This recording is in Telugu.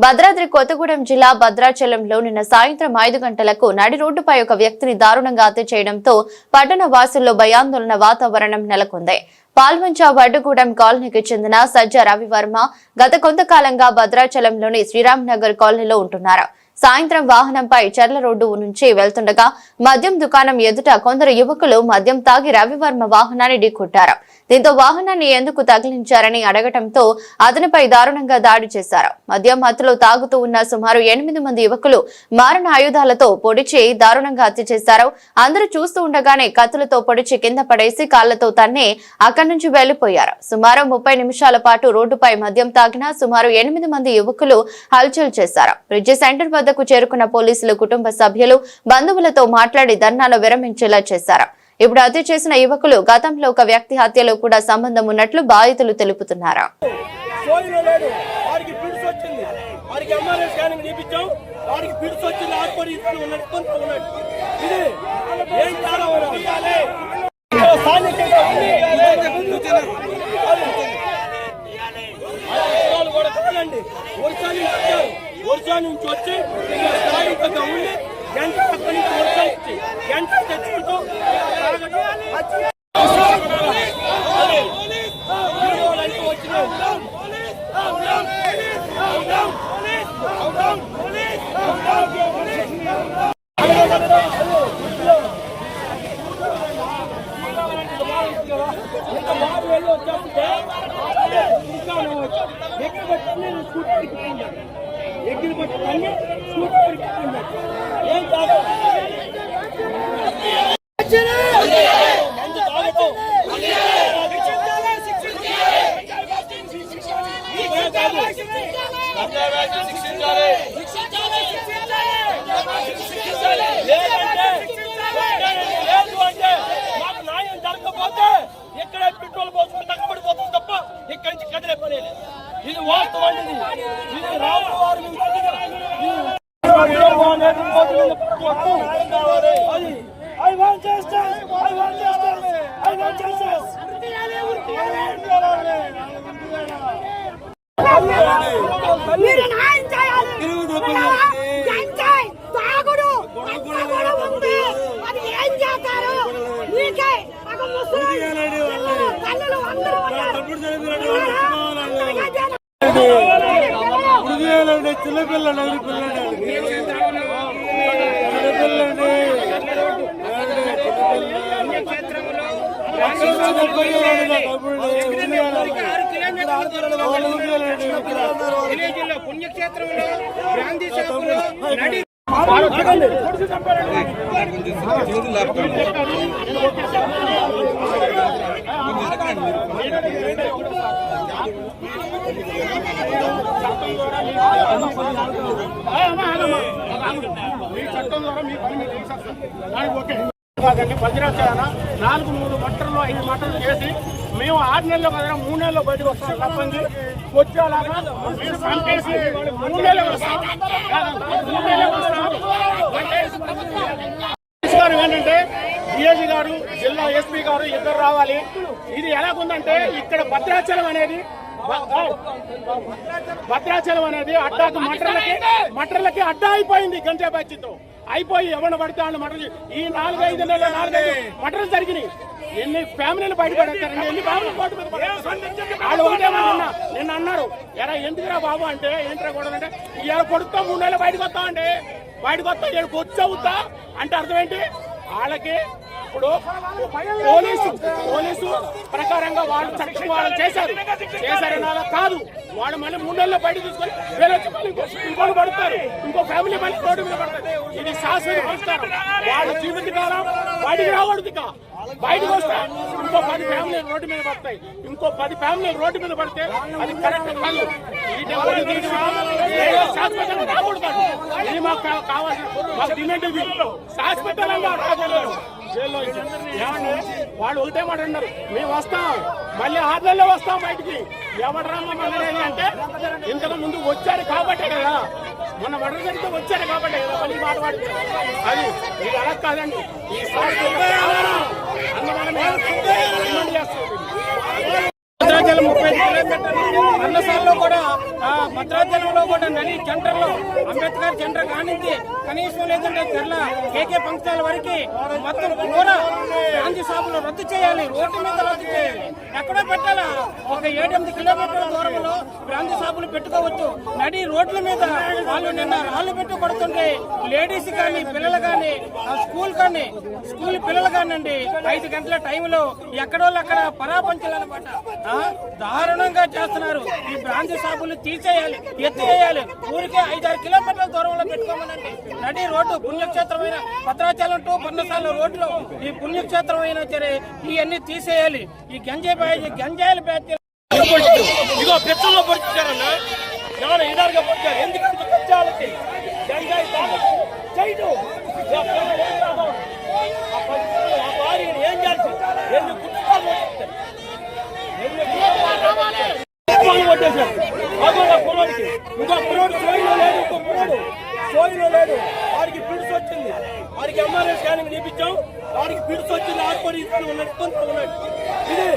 భద్రాద్రి కొత్తగూడెం జిల్లా భద్రాచలంలో నిన్న సాయంత్రం ఐదు గంటలకు నడి రోడ్డుపై ఒక వ్యక్తిని దారుణంగా హత్య చేయడంతో పట్టణ వాసుల్లో భయాందోళన వాతావరణం నెలకొంది. పాల్వంచ వడ్డుగూడెం కాలనీకి చెందిన సజ్జ రవివర్మ గత కొంతకాలంగా భద్రాచలంలోని శ్రీరామ్ నగర్ కాలనీలో ఉంటున్నారు. సాయంత్రం వాహనంపై చర్ల రోడ్డు నుంచి వెళ్తుండగా మద్యం దుకాణం ఎదుట కొందరు యువకులు మద్యం తాగి రవివర్మ వాహనాన్ని ఢీకొట్టారు. దీంతో వాహనాన్ని ఎందుకు తగిలించారని అడగటంతో అతనిపై దారుణంగా దాడి చేశారు. మద్యం మత్తులో తాగుతూ ఉన్న సుమారు ఎనిమిది మంది యువకులు మారణ ఆయుధాలతో పొడిచి దారుణంగా హత్య చేశారు. అందరూ చూస్తూ ఉండగానే కత్తులతో పొడిచి కింద పడేసి కాళ్ళతో తన్నే అక్కడి నుంచి వెళ్ళిపోయారు సుమారు ముప్పై నిమిషాల పాటు రోడ్డుపై మద్యం తాగిన సుమారు ఎనిమిది మంది యువకులు హల్చల్ చేశారు. బ్రిడ్జి సెంటర్ వద్దకు చేరుకున్న పోలీసులు కుటుంబ సభ్యులు బంధువులతో మాట్లాడి ధర్నాను విరమించేలా చేశారు. ఇప్పుడు హత్య చేసిన యువకులు గతంలో ఒక వ్యక్తి హత్యలో కూడా సంబంధం ఉన్నట్లు బాధితులు తెలుపుతున్నారు. సోయిలో లేదు వారికి పిడుసు వచ్చింది వారికి ఎంఆర్ఐ స్కానింగ్ తీపించాం వారికి పిడుసు వచ్చింది ఆత్మహత్య ఇతను ఉన్నాడు కొంత ఉన్నాడు ఇది ఏం చాలా స్థానికంగా ఉంది. వాళ్ళు కూడా కాదండి ఒరిస్సా నుంచి వచ్చారు ఒరిస్సా నుంచి వచ్చి ఇక్కడ స్థానికంగా ఉండి గంట పక్క నుంచి ఒరిస్సా ఇచ్చి గంట తెచ్చుకుంటూ అదే. వీరులంటూ వచ్చినాం. ఇంత బాబు వెళ్ళి వచ్చేస్తుంటే ఇంకా ఎక్కడ పట్టుకుని స్కూటర్ తిప్పుకుంటాడు ఎక్కడ పట్టుకుని స్కూటర్ తిప్పుకుంటాడు ఏం కాదు మందు తాగుతూ ఇదే కాదు లేదంటే లేదు అంటే మాకు న్యాయం జరగకపోతే పెట్రోల్ పోసుకుని తగ్గబడిపోతుంది తప్ప ఇక్కడి నుంచి కదిలే పని ఇది వాస్తవం ఇది. ఇది రాముల వారి అది I want justice. I want justice. I want justice. మీరు న్యాయం చేయాలి. గంజాయి తాగుడు. కూడా ఉంది. అది ఏం చేస్తారు? మీకే. ఒక ముసలి తల్లులు అందరూ ఉన్నారు. అందరికీ విలేజ్లో పుణ్యక్షేత్రంలో గాంధీ షాపులో నడి మీ చట్టం ద్వారా మీ పని మీరు చేసేస్తారు దానికి ఓకే కాదండి భద్రాచరణ నాలుగు మూడు మట్టర్లు ఐదు మట్టర్లు చేసి మేము ఆరు నెలల్లో కదా మూడు నెలల్లో బయటకు వస్తాం తప్పండి వచ్చేలాగా మీరు పంపేసి మూడు నెలలు వస్తాం మూడు నెలలు వస్తాం గారు ఏంటంటే డిఐజీ గారు జిల్లా ఎస్పీ గారు ఇద్దరు రావాలి ఇది ఎలాగుందంటే ఇక్కడ భద్రాచలం అనేది భద్రాచలం అనేది అడ్డాకు మటర్లకి మటర్లకి అడ్డా అయిపోయింది గంజా బ్యాచ్తో అయిపోయి ఎవరిని పడితే వాళ్ళు మటర్ ఈ నాలుగైదు నెలలు నాలుగైదు మటర్లు జరిగినాయి. ఎన్ని ఫ్యామిలీలు బయటపడేస్తారండి ఎన్ని ఫ్యామిలీలు బయట వాళ్ళు ఒకటే నిన్న నిన్న అన్నారు ఎరా ఎందుకురా బాబు అంటే ఏంట్రా కూడా అంటే ఇవాళ కొడుతాం మూడు నెలలు బయటకు వస్తామండి బయటకు వస్తా ఇక్కడికి వచ్చవుతా అంటే అర్థం ఏంటి? వాళ్ళకి ఇప్పుడు పోలీసు పోలీసు ప్రకారంగా వాళ్ళు చట్టం వాళ్ళు చేశారు. చేశారు కాదు. వాడు మళ్ళీ మూడు నెలల్లో బయట తీసుకొని వేరే ఇంకో- ఫ్యామిలీ మళ్ళీ రోడ్డు మీద పడుతుంది. ఇది శాశ్వత పరిష్కారం వాళ్ళ జీవితకాలం బయటికి రాకూడదు ఇక. బయటకు వస్తే ఇంకో పది ఫ్యామిలీలు రోడ్డు మీద పడతాయి. ఇంకో పది ఫ్యామిలీలు రోడ్డు మీద పడితే అది కరెక్ట్ కాదు ఈ శాశ్వతంగా రాకూడదు ఇది మాకు కావాల్సిన మాకు డిమాండ్ ఇది. శాశ్వతంగా రాకూడదు జైల్లో వాళ్ళు ఒకటే మాట అన్నారు. మేము వస్తాం. మళ్ళీ ఆరు వస్తాం బయటికి. ఎవడరా రమ్మన్నది అంటే ఇంతకు ముందు వచ్చారు కాబట్టే కదా. మొన్న వడల జరిగితే వచ్చారు కాబట్టే కదా మళ్ళీ మాట వాడి. అది ఇది అలా కాదండి. ఈ భద్రాచలం ముప్పై కూడా భద్రాచలంలో కూడా నది సెంటర్లో అంబేద్కర్ సెంటర్ కానించి కనీసం లేదంటే తెల్ల కేకే పంక్తాల వరకు మొత్తం కూడా గాంధీ షాపులు రద్దు చేయాలి. రోడ్డు మీద రద్దు చేయాలి. ఎక్కడో పెట్టాలా? ఒక ఏడెనిమిది కిలోమీటర్ల దూరంలో షాపులు పెట్టుకోవచ్చు. నడి రోడ్ల మీద వాళ్ళు నిన్న రాళ్ళు పెట్టి కొడుతుంటే లేడీస్ కానీ పిల్లలు కానీ స్కూల్ కానీ స్కూల్ పిల్లలు కానివ్వండి ఐదు గంటల టైంలో ఎక్కడోళ్ళు అక్కడ పరాపంచాలన్నమాట ఆ, దారుణంగా చేస్తున్నారు. ఈ బ్రాంతి షాపులు తీసేయాలి ఎత్తివేయాలి ఊరికే ఐదారు కిలోమీటర్ల దూరంలో పెట్టుకోమనండి. నడి రోడ్డు పుణ్యక్షేత్రమైన భద్రాచలం టు పన్నసాల రోడ్లో ఈ పుణ్యక్షేత్రమైన సరే ఇవన్నీ తీసేయాలి. ఈ గంజాయి బ్యాచ్ గంజాయిల బ్యాచ్ ఇగో పెట్రోల్లో పొడిచారన్న నాన్న ఇదారుగా పొడిచారు ఎందుకంత కచ్చాలకి గంజాయి చేయడు ఆ పిల్లలు ఏం చేయాల్సి ఎన్ని కుటుంబాలు కొట్టేశారు అదో కుర్రోడికి ఇంకో కుర్రోడు సోయిలో లేడు ఇంకో కుర్రోడు సోయిలో లేడు వాడికి పిడుసు వచ్చింది వాడికి ఎంఆర్ఐ స్కానింగ్ చేపించాం వాడికి పిడుసు వచ్చింది ఆసుపత్రి ఉన్నాడు ఉన్నాడు ఇది